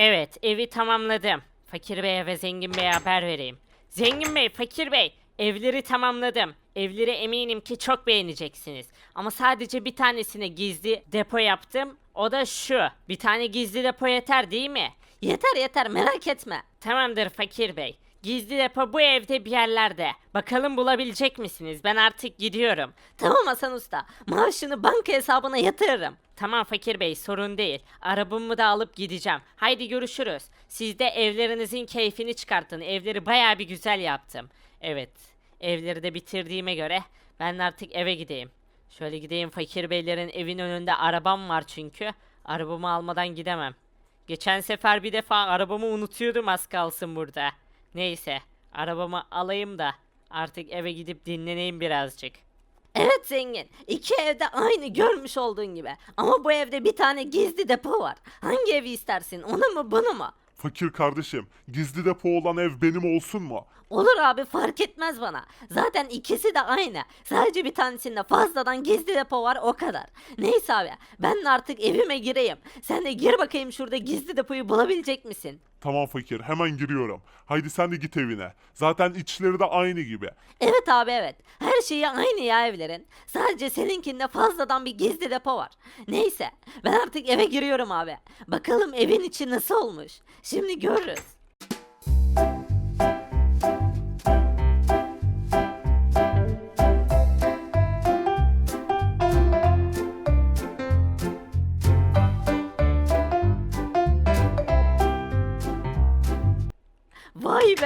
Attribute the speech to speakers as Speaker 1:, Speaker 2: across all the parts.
Speaker 1: Evet, evi tamamladım. Fakir Bey'e ve Zengin Bey'e haber vereyim. Zengin Bey, Fakir Bey, evleri tamamladım. Evleri eminim ki çok beğeneceksiniz. Ama sadece bir tanesine gizli depo yaptım. O da şu. Bir tane gizli depo yeter değil mi?
Speaker 2: Yeter yeter merak etme.
Speaker 1: Tamamdır Fakir Bey. Gizli depo bu evde bir yerlerde. Bakalım bulabilecek misiniz? Ben artık gidiyorum.
Speaker 2: Tamam Hasan Usta. Maaşını banka hesabına yatırırım.
Speaker 1: Tamam Fakir Bey sorun değil. Arabamı da alıp gideceğim. Haydi görüşürüz. Siz de evlerinizin keyfini çıkartın. Evleri baya bir güzel yaptım. Evet. Evleri de bitirdiğime göre ben artık eve gideyim. Şöyle gideyim Fakir Beylerin evin önünde arabam var çünkü. Arabamı almadan gidemem. Geçen sefer bir defa arabamı unutuyordum az kalsın burada. Neyse arabamı alayım da artık eve gidip dinleneyim birazcık.
Speaker 2: Evet zengin. İki evde aynı görmüş olduğun gibi. Ama bu evde bir tane gizli depo var. Hangi evi istersin? Onu mu bunu mu?
Speaker 3: Fakir kardeşim, gizli depo olan ev benim olsun mu?
Speaker 2: Olur abi fark etmez bana. Zaten ikisi de aynı. Sadece bir tanesinde fazladan gizli depo var o kadar. Neyse abi ben de artık evime gireyim. Sen de gir bakayım şurada gizli depoyu bulabilecek misin?
Speaker 3: Tamam fakir, hemen giriyorum. Haydi sen de git evine. Zaten içleri de aynı gibi.
Speaker 2: Evet abi evet. Her şeyi aynı ya evlerin. Sadece seninkinde fazladan bir gizli depo var. Neyse ben artık eve giriyorum abi. Bakalım evin içi nasıl olmuş. Şimdi görürüz.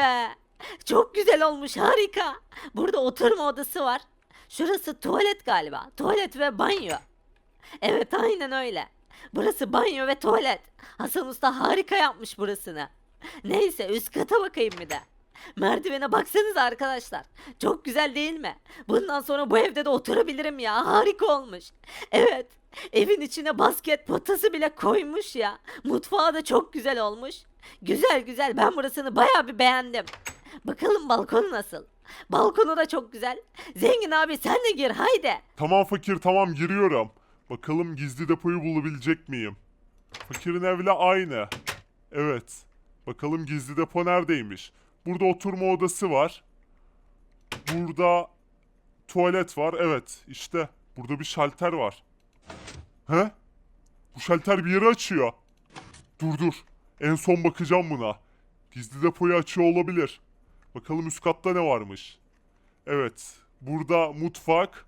Speaker 2: Be. Çok güzel olmuş harika. Burada oturma odası var. Şurası tuvalet galiba. Tuvalet ve banyo. Evet aynen öyle. Burası banyo ve tuvalet. Hasan Usta harika yapmış burasını. Neyse üst kata bakayım bir de. Merdivene baksanız arkadaşlar. Çok güzel değil mi? Bundan sonra bu evde de oturabilirim ya. Harika olmuş. Evet. Evin içine basket potası bile koymuş ya. Mutfağı da çok güzel olmuş. Güzel güzel ben burasını baya bir beğendim. Bakalım balkonu nasıl? Balkonu da çok güzel. Zengin abi sen de gir haydi.
Speaker 3: Tamam fakir, tamam giriyorum. Bakalım gizli depoyu bulabilecek miyim? Fakirin evle aynı. Evet. Bakalım gizli depo neredeymiş? Burada oturma odası var. Burada tuvalet var. Evet, işte burada bir şalter var. He? Bu şalter bir yeri açıyor. Dur dur. En son bakacağım buna. Gizli depoyu açıyor olabilir. Bakalım üst katta ne varmış. Evet. Burada mutfak.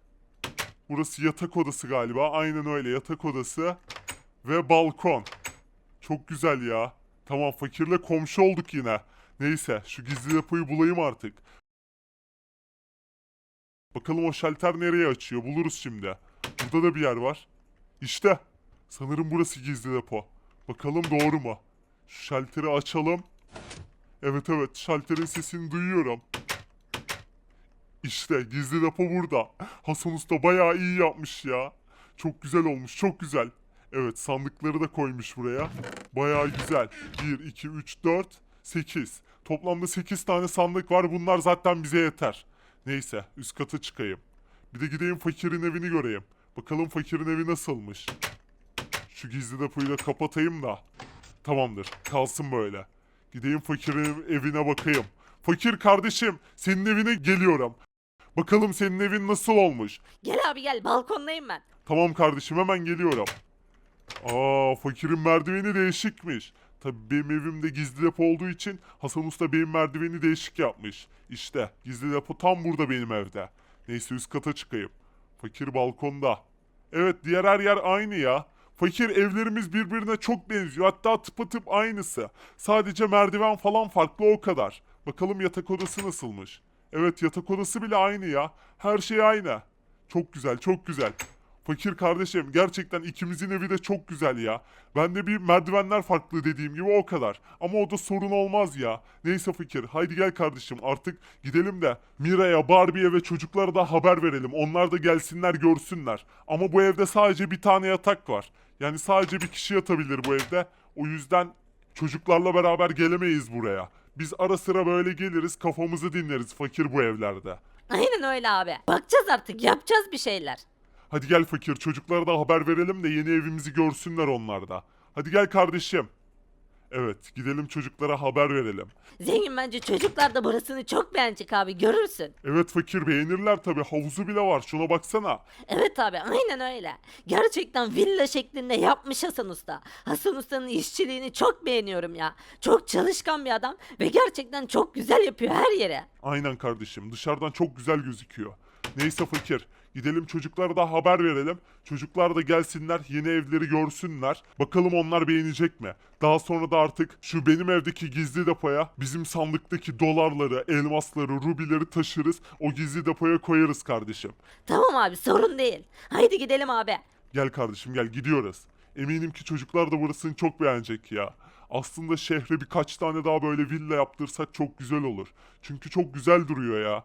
Speaker 3: Burası yatak odası galiba. Aynen öyle yatak odası. Ve balkon. Çok güzel ya. Tamam fakirle komşu olduk yine. Neyse şu gizli depoyu bulayım artık. Bakalım o şalter nereye açıyor buluruz şimdi. Burada da bir yer var. İşte. Sanırım burası gizli depo. Bakalım doğru mu? Şu şalteri açalım. Evet evet şalterin sesini duyuyorum. İşte gizli depo burada. Hasan Usta bayağı iyi yapmış ya. Çok güzel olmuş, çok güzel. Evet, sandıkları da koymuş buraya. Bayağı güzel. 1, 2, 3, 4, 8. Toplamda 8 tane sandık var. Bunlar zaten bize yeter. Neyse, üst kata çıkayım. Bir de gideyim fakirin evini göreyim. Bakalım fakirin evi nasılmış. Şu gizli depoyu da kapatayım da. Tamamdır, kalsın böyle. Gideyim fakirin evine bakayım. Fakir kardeşim, senin evine geliyorum. Bakalım senin evin nasıl olmuş?
Speaker 2: Gel abi gel balkondayım ben.
Speaker 3: Tamam kardeşim hemen geliyorum. Aa fakirin merdiveni değişikmiş. Tabii benim evimde gizli depo olduğu için Hasan Usta benim merdiveni değişik yapmış. İşte gizli depo tam burada benim evde. Neyse üst kata çıkayım. Fakir balkonda. Evet diğer her yer aynı ya. Fakir evlerimiz birbirine çok benziyor. Hatta tıpatıp aynısı. Sadece merdiven falan farklı o kadar. Bakalım yatak odası nasılmış. Evet yatak odası bile aynı ya. Her şey aynı. Çok güzel, çok güzel. Fakir kardeşim gerçekten ikimizin evi de çok güzel ya. Ben de bir merdivenler farklı dediğim gibi o kadar. Ama o da sorun olmaz ya. Neyse fakir haydi gel kardeşim artık gidelim de Mira'ya, Barbie'ye ve çocuklara da haber verelim. Onlar da gelsinler görsünler. Ama bu evde sadece bir tane yatak var. Yani sadece bir kişi yatabilir bu evde. O yüzden çocuklarla beraber gelemeyiz buraya. Biz ara sıra böyle geliriz kafamızı dinleriz fakir bu evlerde.
Speaker 2: Aynen öyle abi. Bakacağız artık yapacağız bir şeyler.
Speaker 3: Hadi gel fakir çocuklara da haber verelim de yeni evimizi görsünler onlar da. Hadi gel kardeşim. Evet gidelim çocuklara haber verelim.
Speaker 2: Zengin bence çocuklar da burasını çok beğenecek abi görürsün.
Speaker 3: Evet fakir beğenirler tabi havuzu bile var şuna baksana.
Speaker 2: Evet abi aynen öyle. Gerçekten villa şeklinde yapmış Hasan Usta. Hasan Usta'nın işçiliğini çok beğeniyorum ya. Çok çalışkan bir adam ve gerçekten çok güzel yapıyor her yere.
Speaker 3: Aynen kardeşim dışarıdan çok güzel gözüküyor. Neyse fakir gidelim çocuklara da haber verelim. Çocuklar da gelsinler yeni evleri görsünler. Bakalım onlar beğenecek mi? Daha sonra da artık şu benim evdeki gizli depoya bizim sandıktaki dolarları, elmasları, rubileri taşırız. O gizli depoya koyarız kardeşim.
Speaker 2: Tamam abi sorun değil. Haydi gidelim abi.
Speaker 3: Gel kardeşim gel gidiyoruz. Eminim ki çocuklar da burasını çok beğenecek ya. Aslında şehre birkaç tane daha böyle villa yaptırsak çok güzel olur. Çünkü çok güzel duruyor ya.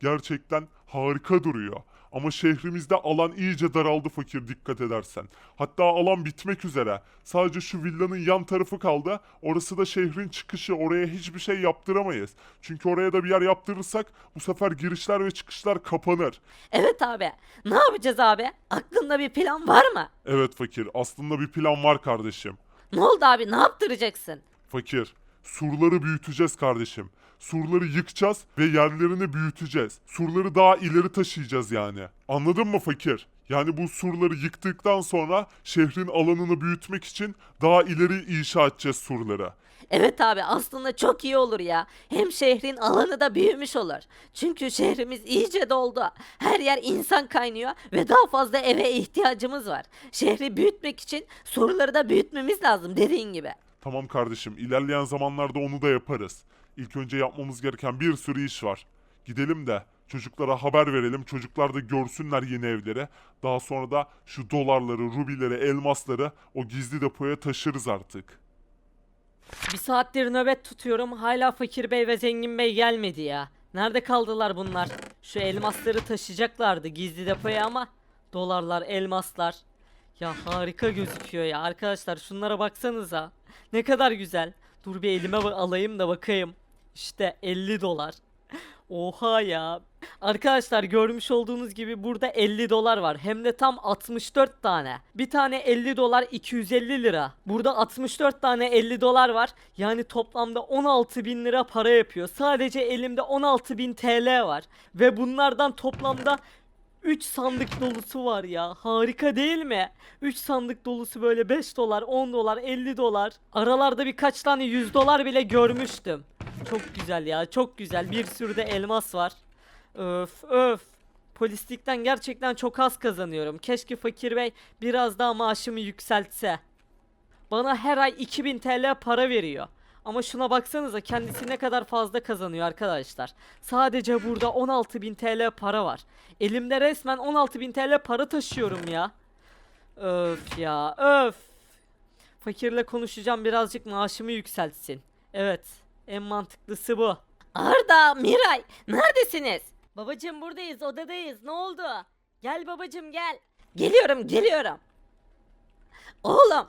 Speaker 3: Gerçekten harika duruyor. Ama şehrimizde alan iyice daraldı fakir dikkat edersen. Hatta alan bitmek üzere. Sadece şu villanın yan tarafı kaldı. Orası da şehrin çıkışı. Oraya hiçbir şey yaptıramayız. Çünkü oraya da bir yer yaptırırsak bu sefer girişler ve çıkışlar kapanır.
Speaker 2: Evet abi. Ne yapacağız abi? Aklında bir plan var mı?
Speaker 3: Evet fakir aslında bir plan var kardeşim.
Speaker 2: Ne oldu abi? Ne yaptıracaksın?
Speaker 3: Fakir, surları büyüteceğiz kardeşim. Surları yıkacağız ve yerlerini büyüteceğiz. Surları daha ileri taşıyacağız yani. Anladın mı fakir? Yani bu surları yıktıktan sonra şehrin alanını büyütmek için daha ileri inşa edeceğiz surları.
Speaker 2: Evet abi aslında çok iyi olur ya. Hem şehrin alanı da büyümüş olur. Çünkü şehrimiz iyice doldu. Her yer insan kaynıyor ve daha fazla eve ihtiyacımız var. Şehri büyütmek için surları da büyütmemiz lazım dediğin gibi.
Speaker 3: Tamam kardeşim, ilerleyen zamanlarda onu da yaparız. İlk önce yapmamız gereken bir sürü iş var. Gidelim de çocuklara haber verelim. Çocuklar da görsünler yeni evleri. Daha sonra da şu dolarları, rubileri, elmasları o gizli depoya taşırız artık.
Speaker 1: Bir saattir nöbet tutuyorum. Hala Fakir Bey ve Zengin Bey gelmedi ya. Nerede kaldılar bunlar? Şu elmasları taşıyacaklardı gizli depoya ama dolarlar, elmaslar. Ya harika gözüküyor ya arkadaşlar şunlara baksanıza. Ne kadar güzel. Dur bir elime alayım da bakayım. İşte 50 dolar. Oha ya. Arkadaşlar görmüş olduğunuz gibi burada 50 dolar var. Hem de tam 64 tane. Bir tane 50 dolar 250 lira. Burada 64 tane 50 dolar var. Yani toplamda 16 bin lira para yapıyor. Sadece elimde 16 bin TL var. Ve bunlardan toplamda 3 sandık dolusu var ya. Harika değil mi? 3 sandık dolusu böyle 5 dolar, 10 dolar, 50 dolar. Aralarda birkaç tane 100 dolar bile görmüştüm. Çok güzel ya, çok güzel. Bir sürü de elmas var. Öf öf. Polislikten gerçekten çok az kazanıyorum. Keşke Fakir Bey biraz daha maaşımı yükseltse. Bana her ay 2000 TL para veriyor. Ama şuna baksanıza kendisi ne kadar fazla kazanıyor arkadaşlar. Sadece burada 16.000 TL para var. Elimde resmen 16.000 TL para taşıyorum ya. Öf ya öf. Fakirle konuşacağım birazcık maaşımı yükseltsin. Evet en mantıklısı bu.
Speaker 2: Arda, Miray neredesiniz?
Speaker 1: Babacım buradayız odadayız ne oldu? Gel babacım gel.
Speaker 2: Geliyorum geliyorum. Oğlum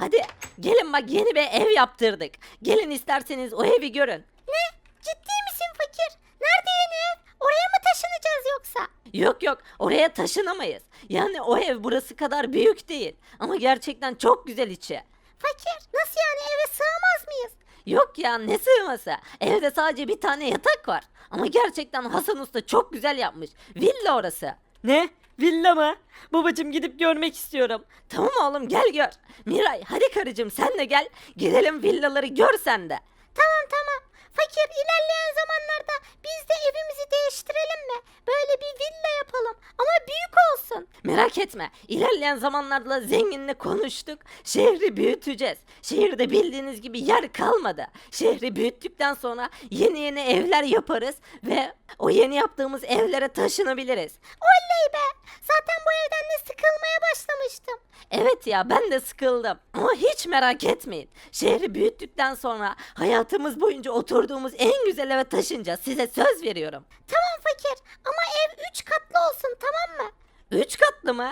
Speaker 2: hadi gelin bak yeni bir ev yaptırdık. Gelin isterseniz o evi görün. Ne? Ciddi misin fakir? Nerede yeni ev? Oraya mı taşınacağız yoksa? Yok yok oraya taşınamayız. Yani o ev burası kadar büyük değil. Ama gerçekten çok güzel içi. Fakir nasıl yani eve sığamaz mıyız? Yok ya ne sığması? Evde sadece bir tane yatak var. Ama gerçekten Hasan Usta çok güzel yapmış. Villa orası.
Speaker 1: Ne? Villa mı? Babacım gidip görmek istiyorum.
Speaker 2: Tamam oğlum gel gör. Miray hadi karıcığım sen de gel. Gidelim villaları gör sen de. Tamam tamam. Fakir ilerleyen zamanlarda biz de evimizi değiştirelim mi? Böyle bir villa yapalım ama büyük olsun. Merak etme. İlerleyen zamanlarda zenginle konuştuk. Şehri büyüteceğiz. Şehirde bildiğiniz gibi yer kalmadı. Şehri büyüttükten sonra yeni yeni evler yaparız ve o yeni yaptığımız evlere taşınabiliriz. Oley be! Zaten bu evden de sıkılmaya başlamıştım. Evet ya ben de sıkıldım. Ama hiç merak etmeyin. Şehri büyüttükten sonra hayatımız boyunca oturduğumuz en güzel eve taşınacağız. Size söz veriyorum. Tamam fakir ama ev 3 katlı olsun tamam mı? 3 katlı mı?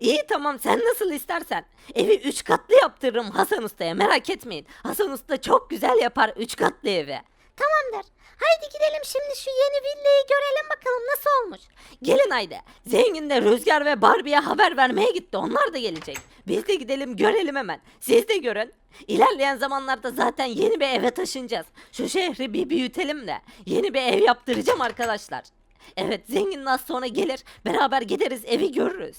Speaker 2: İyi tamam sen nasıl istersen. Evi 3 katlı yaptırırım Hasan Usta'ya merak etmeyin. Hasan Usta çok güzel yapar 3 katlı evi. Tamamdır. Haydi gidelim şimdi şu yeni villayı görelim. Gelin haydi. Zengin de Rüzgar ve Barbie'ye haber vermeye gitti. Onlar da gelecek. Biz de gidelim görelim hemen. Siz de görün. İlerleyen zamanlarda zaten yeni bir eve taşınacağız. Şu şehri bir büyütelim de yeni bir ev yaptıracağım arkadaşlar. Evet zengin az sonra gelir. Beraber gideriz evi görürüz.